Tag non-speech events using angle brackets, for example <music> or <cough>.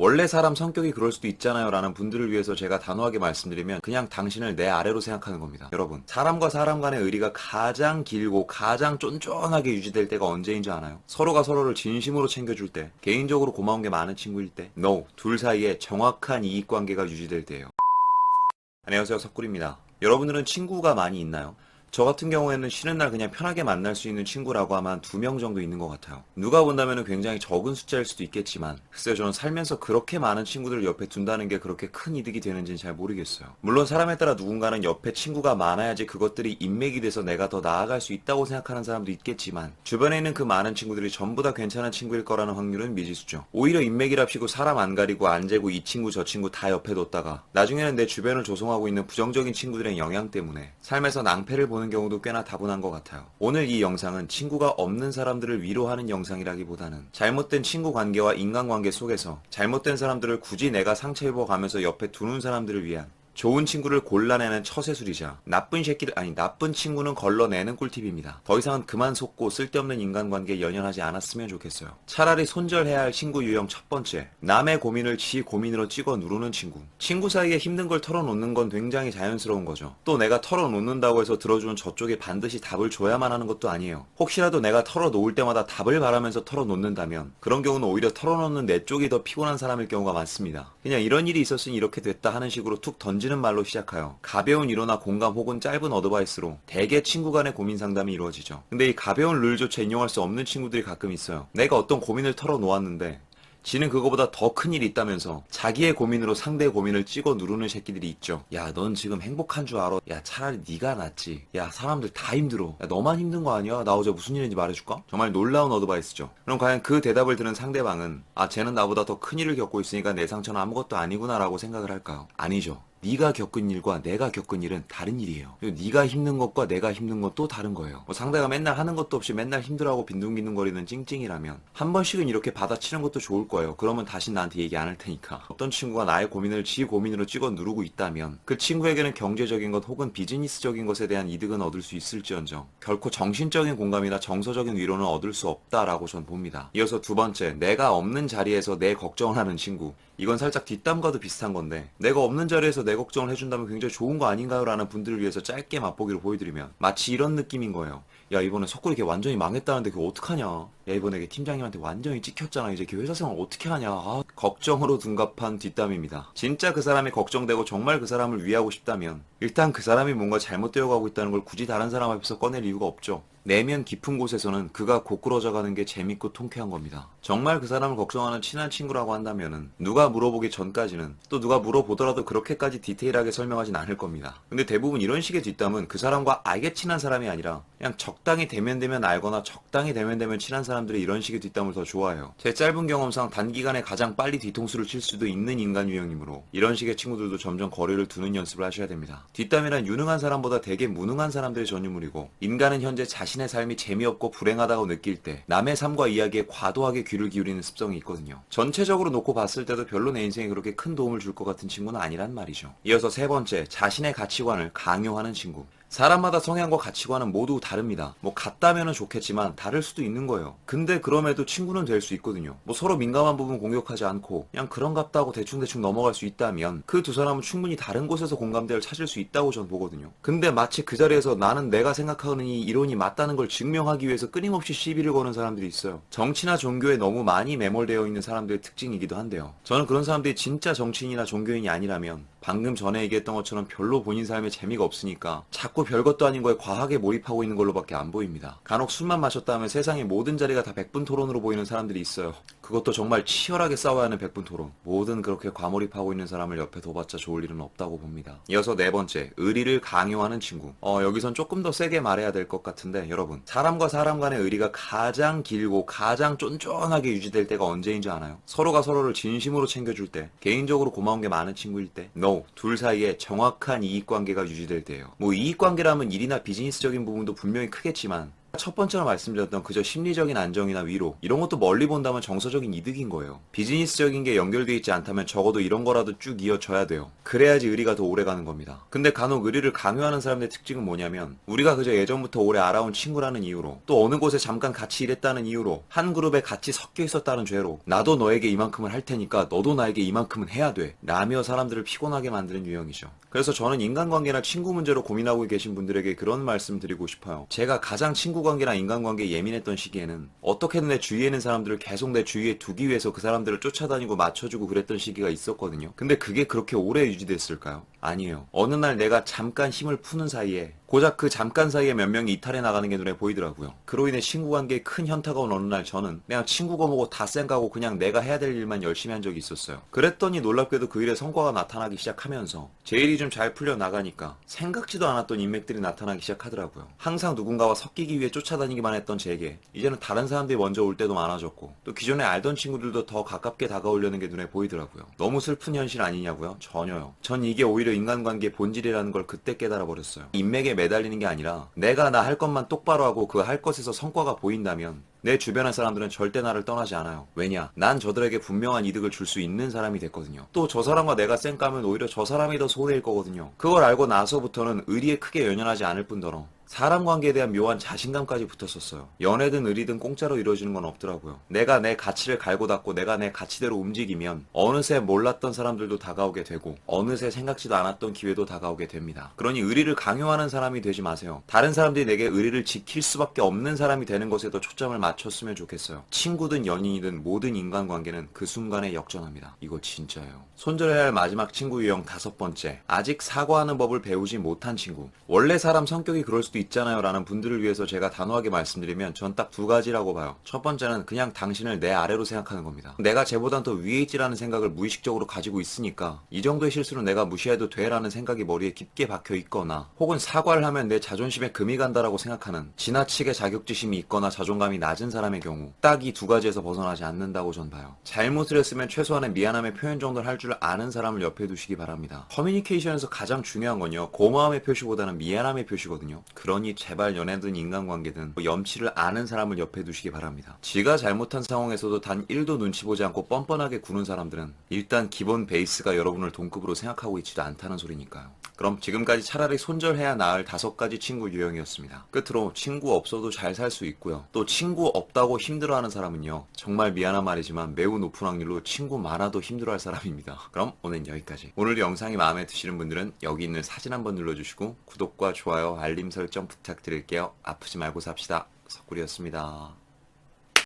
원래 사람 성격이 그럴 수도 있잖아요 라는 분들을 위해서 제가 단호하게 말씀드리면 그냥 당신을 내 아래로 생각하는 겁니다. 여러분, 사람과 사람 간의 의리가 가장 길고 가장 쫀쫀하게 유지될 때가 언제인 줄 아나요? 서로가 서로를 진심으로 챙겨줄 때, 개인적으로 고마운 게 많은 친구일 때, no, 둘 사이에 정확한 이익관계가 유지될 때예요. 안녕하세요, 석굴입니다. 여러분들은 친구가 많이 있나요? 저 같은 경우에는 쉬는 날 그냥 편하게 만날 수 있는 친구라고 하면 한 두 명 정도 있는 것 같아요. 누가 본다면 굉장히 적은 숫자일 수도 있겠지만, 글쎄요, 저는 살면서 그렇게 많은 친구들을 옆에 둔다는 게 그렇게 큰 이득이 되는지는 잘 모르겠어요. 물론 사람에 따라 누군가는 옆에 친구가 많아야지 그것들이 인맥이 돼서 내가 더 나아갈 수 있다고 생각하는 사람도 있겠지만, 주변에 있는 그 많은 친구들이 전부 다 괜찮은 친구일 거라는 확률은 미지수죠. 오히려 인맥이랍시고 사람 안 가리고 안 재고 이 친구 저 친구 다 옆에 뒀다가, 나중에는 내 주변을 조성하고 있는 부정적인 친구들의 영향 때문에 삶에서 낭패를 보는 경우도 꽤나 다분한 것 같아요. 오늘 이 영상은 친구가 없는 사람들을 위로하는 영상이라기보다는 잘못된 친구 관계와 인간관계 속에서 잘못된 사람들을 굳이 내가 상처 입어가면서 옆에 두는 사람들을 위한 좋은 친구를 골라내는 처세술이자 나쁜 새끼를 아니 나쁜 친구는 걸러내는 꿀팁입니다. 더 이상은 그만 속고 쓸데없는 인간관계에 연연하지 않았으면 좋겠어요. 차라리 손절해야 할 친구 유형 첫 번째 남의 고민을 지 고민으로 찍어 누르는 친구 친구 사이에 힘든 걸 털어놓는 건 굉장히 자연스러운 거죠. 또 내가 털어놓는다고 해서 들어주는 저쪽에 반드시 답을 줘야만 하는 것도 아니에요. 혹시라도 내가 털어놓을 때마다 답을 바라면서 털어놓는다면 그런 경우는 오히려 털어놓는 내 쪽이 더 피곤한 사람일 경우가 많습니다. 그냥 이런 일이 있었으니 이렇게 됐다 하는 식으로 툭 던지 는 말로 시작하여 가벼운 위로나 공감 혹은 짧은 어드바이스로 대개 친구 간의 고민 상담이 이루어지죠. 근데 이 가벼운 룰조차 인용할 수 없는 친구들이 가끔 있어요. 내가 어떤 고민을 털어놓았는데 지는 그거보다 더 큰 일이 있다면서 자기의 고민으로 상대의 고민을 찍어 누르는 새끼들이 있죠. 야, 넌 지금 행복한 줄 알아? 야, 차라리 네가 낫지. 야, 사람들 다 힘들어. 야, 너만 힘든 거 아니야? 나 어제 무슨 일인지 말해줄까? 정말 놀라운 어드바이스죠. 그럼 과연 그 대답을 들은 상대방은 아, 쟤는 나보다 더 큰 일을 겪고 있으니까 내 상처는 아무것도 아니구나라고 생각을 할까요? 아니죠. 네가 겪은 일과 내가 겪은 일은 다른 일이에요. 네가 힘든 것과 내가 힘든 건 또 다른 거예요. 뭐 상대가 맨날 하는 것도 없이 맨날 힘들어하고 빈둥빈둥거리는 찡찡이라면 한 번씩은 이렇게 받아치는 것도 좋을 거예요. 그러면 다시 나한테 얘기 안 할 테니까. <laughs> 어떤 친구가 나의 고민을 지 고민으로 찍어 누르고 있다면 그 친구에게는 경제적인 것 혹은 비즈니스적인 것에 대한 이득은 얻을 수 있을지언정 결코 정신적인 공감이나 정서적인 위로는 얻을 수 없다라고 전 봅니다. 이어서 두 번째, 내가 없는 자리에서 내 걱정을 하는 친구. 이건 살짝 뒷담과도 비슷한 건데 내가 없는 자리에서 내 걱정을 해준다면 굉장히 좋은 거 아닌가요? 라는 분들을 위해서 짧게 맛보기로 보여드리면 마치 이런 느낌인 거예요. 야 이번에 석굴이 걔 완전히 망했다는데 그거 어떡하냐? 야 이번에 걔 팀장님한테 완전히 찍혔잖아. 이제 걔 회사 생활 어떻게 하냐? 아, 걱정으로 둔갑한 뒷담입니다. 진짜 그 사람이 걱정되고 정말 그 사람을 위하고 싶다면 일단 그 사람이 뭔가 잘못되어 가고 있다는 걸 굳이 다른 사람 앞에서 꺼낼 이유가 없죠. 내면 깊은 곳에서는 그가 고꾸러져 가는 게 재밌고 통쾌한 겁니다. 정말 그 사람을 걱정하는 친한 친구라고 한다면은 누가 물어보기 전까지는 또 누가 물어보더라도 그렇게까지 디테일하게 설명하진 않을 겁니다. 근데 대부분 이런 식의 뒷담은 그 사람과 알게 친한 사람이 아니라 그냥 적당히 되면 되면 알거나 적당히 되면 되면 친한 사람들이 이런 식의 뒷담을 더 좋아해요. 제 짧은 경험상 단기간에 가장 빨리 뒤통수를 칠 수도 있는 인간 유형이므로 이런 식의 친구들도 점점 거리를 두는 연습을 하셔야 됩니다. 뒷담이란 유능한 사람보다 되게 무능한 사람들의 전유물이고 인간은 현재 자신의 삶이 재미없고 불행하다고 느낄 때 남의 삶과 이야기에 과도하게 귀를 기울이는 습성이 있거든요. 전체적으로 놓고 봤을 때도 별로 내 인생에 그렇게 큰 도움을 줄 것 같은 친구는 아니란 말이죠. 이어서 세 번째, 자신의 가치관을 강요하는 친구. 사람마다 성향과 가치관은 모두 다릅니다. 뭐 같다면 좋겠지만 다를 수도 있는 거예요. 근데 그럼에도 친구는 될 수 있거든요. 뭐 서로 민감한 부분 공격하지 않고 그냥 그런갑다 하고 대충대충 넘어갈 수 있다면 그 두 사람은 충분히 다른 곳에서 공감대를 찾을 수 있다고 전 보거든요. 근데 마치 그 자리에서 나는 내가 생각하는 이 이론이 맞다는 걸 증명하기 위해서 끊임없이 시비를 거는 사람들이 있어요. 정치나 종교에 너무 많이 매몰되어 있는 사람들의 특징이기도 한데요. 저는 그런 사람들이 진짜 정치인이나 종교인이 아니라면 방금 전에 얘기했던 것처럼 별로 본인 삶에 재미가 없으니까 자꾸 별것도 아닌 거에 과하게 몰입하고 있는 걸로밖에 안 보입니다. 간혹 술만 마셨다 하면 세상의 모든 자리가 다 백분 토론으로 보이는 사람들이 있어요. 그것도 정말 치열하게 싸워야 하는 백분 토론. 뭐든 그렇게 과몰입하고 있는 사람을 옆에 둬봤자 좋을 일은 없다고 봅니다. 이어서 네 번째, 의리를 강요하는 친구. 어, 여기선 조금 더 세게 말해야 될 것 같은데, 여러분. 사람과 사람 간의 의리가 가장 길고 가장 쫀쫀하게 유지될 때가 언제인 줄 아나요? 서로가 서로를 진심으로 챙겨줄 때, 개인적으로 고마운 게 많은 친구일 때, no, 둘 사이에 정확한 이익관계가 유지될 때예요. 뭐 이익관계라면 일이나 비즈니스적인 부분도 분명히 크겠지만, 첫 번째로 말씀드렸던 그저 심리적인 안정이나 위로 이런 것도 멀리 본다면 정서적인 이득인 거예요. 비즈니스적인 게 연결돼 있지 않다면 적어도 이런 거라도 쭉 이어져야 돼요. 그래야지 의리가 더 오래 가는 겁니다. 근데 간혹 의리를 강요하는 사람들의 특징은 뭐냐면 우리가 그저 예전부터 오래 알아온 친구라는 이유로 또 어느 곳에 잠깐 같이 일했다는 이유로 한 그룹에 같이 섞여 있었다는 죄로 나도 너에게 이만큼을 할 테니까 너도 나에게 이만큼은 해야 돼 라며 사람들을 피곤하게 만드는 유형이죠. 그래서 저는 인간관계나 친구 문제로 고민하고 계신 분들에게 그런 말씀 드리고 싶어요. 제가 가장 친구 관계나 인간관계에 예민했던 시기에는 어떻게든 내 주위에 있는 사람들을 계속 내 주위에 두기 위해서 그 사람들을 쫓아다니고 맞춰주고 그랬던 시기가 있었거든요. 근데 그게 그렇게 오래 유지됐을까요? 아니에요. 어느 날 내가 잠깐 힘을 푸는 사이에 고작 그 잠깐 사이에 몇 명이 이탈해 나가는 게 눈에 보이더라고요. 그로 인해 친구 관계에 큰 현타가 온 어느 날 저는 그냥 친구가 뭐고 다 쌩가고 그냥 내가 해야 될 일만 열심히 한 적이 있었어요. 그랬더니 놀랍게도 그 일에 성과가 나타나기 시작하면서 제 일이 좀 잘 풀려 나가니까 생각지도 않았던 인맥들이 나타나기 시작하더라고요. 항상 누군가와 섞이기 위해 쫓아다니기만 했던 제게 이제는 다른 사람들이 먼저 올 때도 많아졌고 또 기존에 알던 친구들도 더 가깝게 다가오려는 게 눈에 보이더라고요. 너무 슬픈 현실 아니냐고요? 전혀요. 전 이게 오히려 인간관계의 본질이라는 걸 그때 깨달아 버렸어요. 인맥에 매달리는 게 아니라 내가 나 할 것만 똑바로 하고 그 할 것에서 성과가 보인다면 내 주변의 사람들은 절대 나를 떠나지 않아요. 왜냐? 난 저들에게 분명한 이득을 줄 수 있는 사람이 됐거든요. 또 저 사람과 내가 쌩 까면 오히려 저 사람이 더 손해일 거거든요. 그걸 알고 나서부터는 의리에 크게 연연하지 않을 뿐더러 사람 관계에 대한 묘한 자신감까지 붙었었어요. 연애든 의리든 공짜로 이루어지는 건 없더라고요. 내가 내 가치를 갈고 닦고 내가 내 가치대로 움직이면 어느새 몰랐던 사람들도 다가오게 되고 어느새 생각지도 않았던 기회도 다가오게 됩니다. 그러니 의리를 강요하는 사람이 되지 마세요. 다른 사람들이 내게 의리를 지킬 수밖에 없는 사람이 되는 것에 더 초점을 맞췄으면 좋겠어요. 친구든 연인이든 모든 인간관계는 그 순간에 역전합니다. 이거 진짜예요. 손절해야 할 마지막 친구 유형 다섯 번째. 아직 사과하는 법을 배우지 못한 친구. 원래 사람 성격이 그럴 수도 있잖아요 라는 분들을 위해서 제가 단호하게 말씀드리면 전 딱 두 가지라고 봐요. 첫 번째는 그냥 당신을 내 아래로 생각하는 겁니다. 내가 쟤보단 더 위에 있지라는 생각을 무의식적으로 가지고 있으니까 이 정도의 실수는 내가 무시해도 돼라는 생각이 머리에 깊게 박혀 있거나 혹은 사과를 하면 내 자존심에 금이 간다라고 생각하는 지나치게 자격지심이 있거나 자존감이 낮은 사람의 경우 딱 이 두 가지에서 벗어나지 않는다고 전 봐요. 잘못을 했으면 최소한의 미안함의 표현 정도는 할 줄 아는 사람을 옆에 두시기 바랍니다. 커뮤니케이션에서 가장 중요한 건요. 고마움의 표시보다는 미안함의 표시거든요. 그러니 제발 연애든 인간관계든 뭐 염치를 아는 사람을 옆에 두시기 바랍니다. 지가 잘못한 상황에서도 단 1도 눈치 보지 않고 뻔뻔하게 구는 사람들은 일단 기본 베이스가 여러분을 동급으로 생각하고 있지도 않다는 소리니까요. 그럼 지금까지 차라리 손절해야 나을 다섯 가지 친구 유형이었습니다. 끝으로 친구 없어도 잘 살 수 있고요. 또 친구 없다고 힘들어하는 사람은요. 정말 미안한 말이지만 매우 높은 확률로 친구 많아도 힘들어할 사람입니다. 그럼 오늘 여기까지. 오늘 영상이 마음에 드시는 분들은 여기 있는 사진 한번 눌러주시고 구독과 좋아요, 알림 설정 부탁드릴게요. 아프지 말고 삽시다. 석구리였습니다.